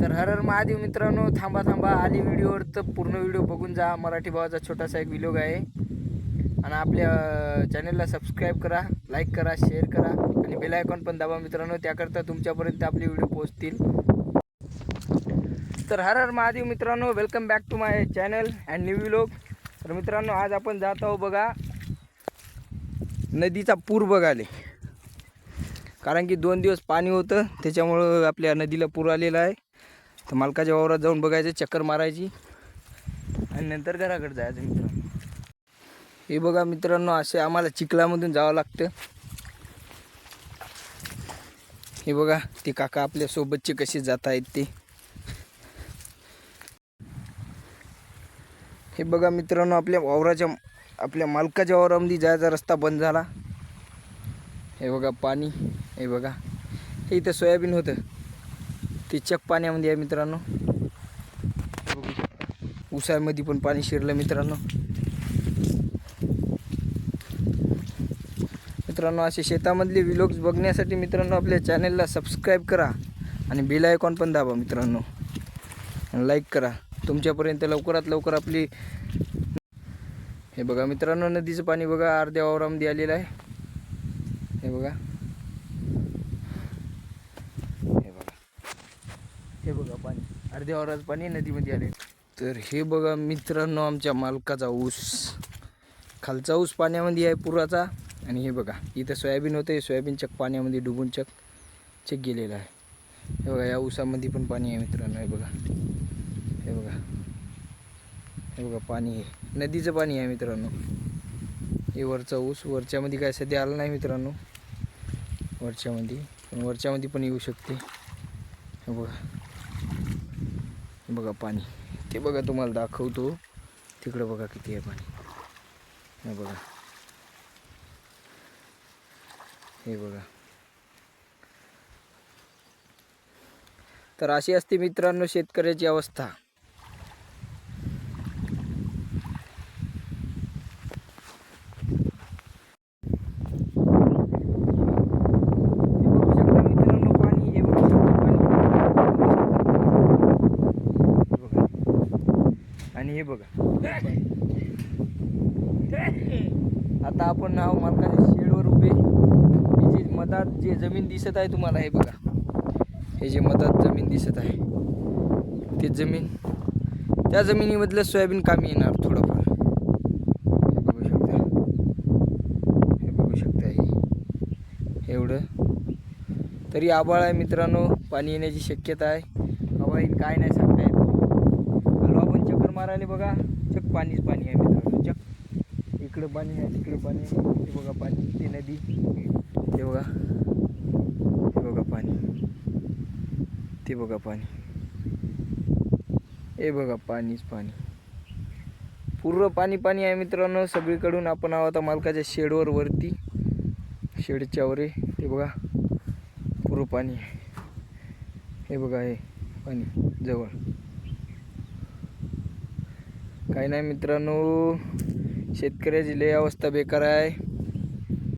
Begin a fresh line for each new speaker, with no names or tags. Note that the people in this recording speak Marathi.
तर हर हर महादेव मित्रांनो थांबा थांबा. आली व्हिडिओवर तर पूर्ण व्हिडिओ बघून जा. मराठी भावाचा छोटासा एक विलोग आहे. आणि आपल्या चॅनलला सबस्क्राईब करा लाईक करा शेअर करा. आणि बेल आयकॉन पण दाबा मित्रांनो. त्याकरता तुमच्यापर्यंत आपले व्हिडिओ पोहोचतील. तर हर हर महादेव मित्रांनो welcome back to my channel and new vlog तर मित्रांनो आज आपण जात आहोत बघा नदीचा पूर बघाले कारण की दोन दिवस पाणी होतं त्याच्यामुळं आपल्या नदीला पूर आलेला आहे. तर मालकाच्या वावरात जाऊन बघायचं चक्कर मारायची. आणि नंतर घराकडे जायचं मित्रांनो. हे बघा मित्रांनो असे आम्हाला चिखलामधून जावं लागतं. हे बघा ते काका आपल्या सोबतचे कसे जात आहेत ते. हे बघा मित्रांनो आपल्या वावराच्या आपल्या मालकाच्या वावरामध्ये जायचा रस्ता बंद झाला. हे बघा पाणी हे बघा. हे इथं सोयाबीन होतं. ते चक पाण्यामध्ये आहे मित्रांनो. हे उसामध्ये पण पाणी शिरलं मित्रांनो. मित्रांनो असे शेतामधले विलोग्स बघण्यासाठी मित्रांनो आपल्या चॅनलला सबस्क्राईब करा आणि बेल आयकॉन पण दाबा मित्रांनो. लाईक करा. तुमच्यापर्यंत लवकरात लवकर आपली हे बघा मित्रांनो नदीचं पाणी बघा अर्ध्या वावरामध्ये आलेलं आहे. हे बघा हे बघा हे बघा पाणी. अर्ध्या वावराचं पाणी नदीमध्ये आले. तर हे बघा मित्रांनो आमच्या मालकाचा ऊस. खालचा ऊस पाण्यामध्ये आहे पुराचा. आणि हे बघा इथं सोयाबीन होतं हे सोयाबीन चक पाण्यामध्ये डुबून चक चक गेलेलं आहे. हे बघा या ऊसामध्ये पण पाणी आहे मित्रांनो हे बघा. हे बघा. हे बघा पाणी आहे. नदीचं पाणी आहे मित्रांनो. हे वरचा ऊस वरच्यामध्ये काय सध्या आलं नाही मित्रांनो. वरच्यामध्ये पण वरच्यामध्ये पण येऊ शकते. हे बघा. बघा पाणी. ते बघा तुम्हाला दाखवतो. तिकडं बघा किती आहे पाणी. हे बघा. हे बघा. तर अशी असते मित्रांनो शेतकऱ्याची अवस्था हे बघू शकता मित्रांनो पाणी हे बघू शकता पाणी हे बघा आणि हे बघा. आता आपण नाव मालकाच्या शेडवर उभे. हे जे मधात जे जमीन दिसत आहे तुम्हाला हे बघा. हे जे मधात जमीन दिसत आहे ते जमीन. त्या जमिनीमधलं सोयाबीन कामी येणार थोडंफार. हे बघू शकता. हे बघू शकता एवढं. तरी आबाळ आहे मित्रांनो पाणी येण्याची शक्यता आहे. आबाळ येईल काय नाही सांग येत आलो आपण चक्कर मारायला बघा. चक पाणीच पाणी आहे मित्रांनो. चक. इकडं पाणी आहे तिकडं पाणी आहे. ते बघा पाणी ते नदी. ते बघा. ते बघा पाणी. ते बघा पाणी. हे बघा पाणीच पाणी. पूर्ण पाणी पाणी आहे मित्रांनो. सगळीकडून आपण आहोत आता मालकाच्या शेडवर वरती. शेडच्या वर ते बघा. पूर्ण पाणी आहे. हे बघा हे पाणी जवळ. काही नाही मित्रांनो. शेतकऱ्याची लय अवस्था बेकार आहे.